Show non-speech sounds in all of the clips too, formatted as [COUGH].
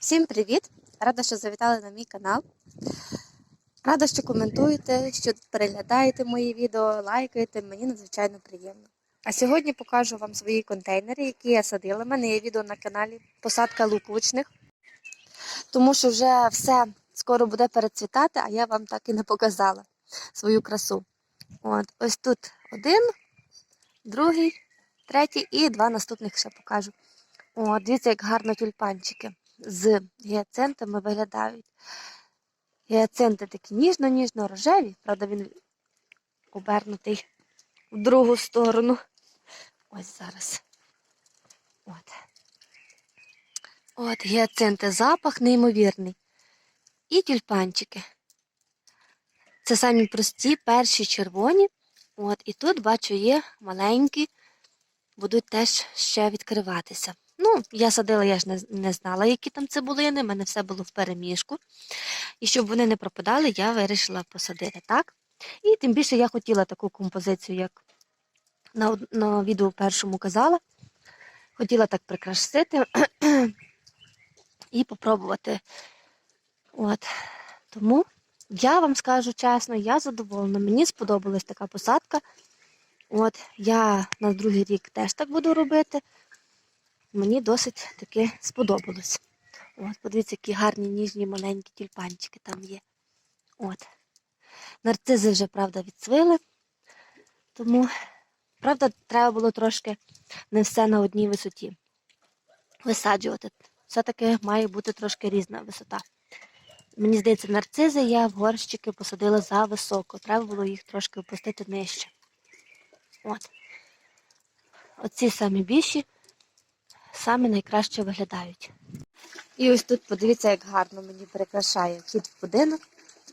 Всім привіт! Рада, що завітали на мій канал. Рада, що коментуєте, що переглядаєте мої відео, лайкаєте. Мені надзвичайно приємно. А сьогодні покажу вам свої контейнери, які я садила. У мене є відео на каналі Посадка луковичних, тому що вже все скоро буде перецвітати, а я вам так і не показала свою красу. От, ось тут один, другий, третій і два наступних ще покажу. О, дивіться, як гарно тюльпанчики з гіацинтами виглядають. Гіацинти такі ніжно-ніжно рожеві, правда, він обернутий в другу сторону. Ось зараз. От. От гіацинти, запах неймовірний. І тюльпанчики. Це самі прості, перші червоні. От, і тут, бачу, є маленькі, будуть теж ще відкриватися. Ну, я садила, я ж не, не знала, які там цибулини, в мене все було в переміжку. І щоб вони не пропадали, я вирішила посадити так. І тим більше я хотіла таку композицію, як на, на відео першому казала. Хотіла так прикрасити [CLEARS THROAT] і попробувати. От. Тому я вам скажу чесно, я задоволена. Мені сподобалась така посадка. От, я на другий рік теж так буду робити мені досить таки сподобалось. От, подивіться, які гарні ніжні маленькі тюльпанчики там є. От. Нарцизи вже, правда, відцвили. Тому, правда, треба було трошки не все на одній висоті висаджувати. Все-таки має бути трошки різна висота. Мені здається, нарцизи я в горщики посадила за високо. Треба було їх трошки опустити нижче. От. Оці самі більші самі найкраще виглядають. І ось тут подивіться, як гарно мені прикрашає вхід в будинок.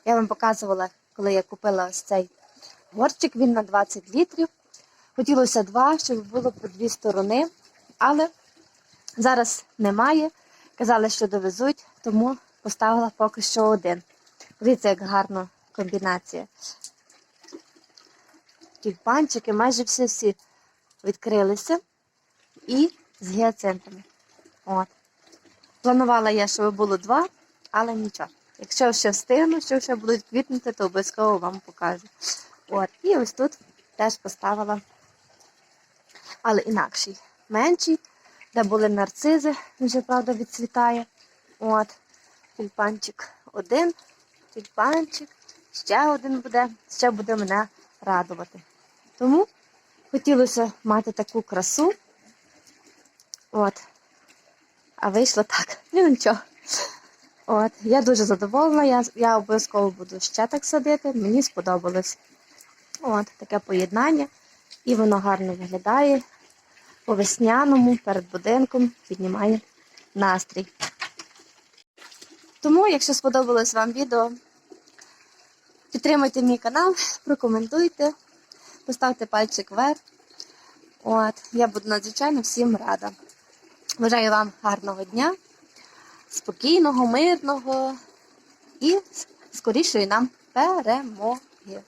Я вам показувала, коли я купила ось цей горчик, він на 20 літрів. Хотілося два, щоб було по дві сторони, але зараз немає. Казали, що довезуть, тому поставила поки що один. Дивіться, як гарно комбінація. Тюльпанчики майже всі-всі відкрилися. І з гіацинтами. От. Планувала я, щоб було два, але нічого. Якщо ще встигну, що ще будуть квітнути, то обов'язково вам покажу. От. І ось тут теж поставила, але інакший. Менший, де були нарцизи, він вже, правда, відцвітає. От. Тюльпанчик один, тюльпанчик, ще один буде, ще буде мене радувати. Тому хотілося мати таку красу. От. А вийшло так. [LAUGHS] Ну нічого. От. Я дуже задоволена, я, я обов'язково буду ще так садити. Мені сподобалось. От, таке поєднання. І воно гарно виглядає. По весняному перед будинком піднімає настрій. Тому, якщо сподобалось вам відео, підтримуйте мій канал, прокоментуйте, поставте пальчик вверх. От, я буду надзвичайно всім рада. Бажаю вам гарного дня, спокійного, мирного і скорішої нам перемоги.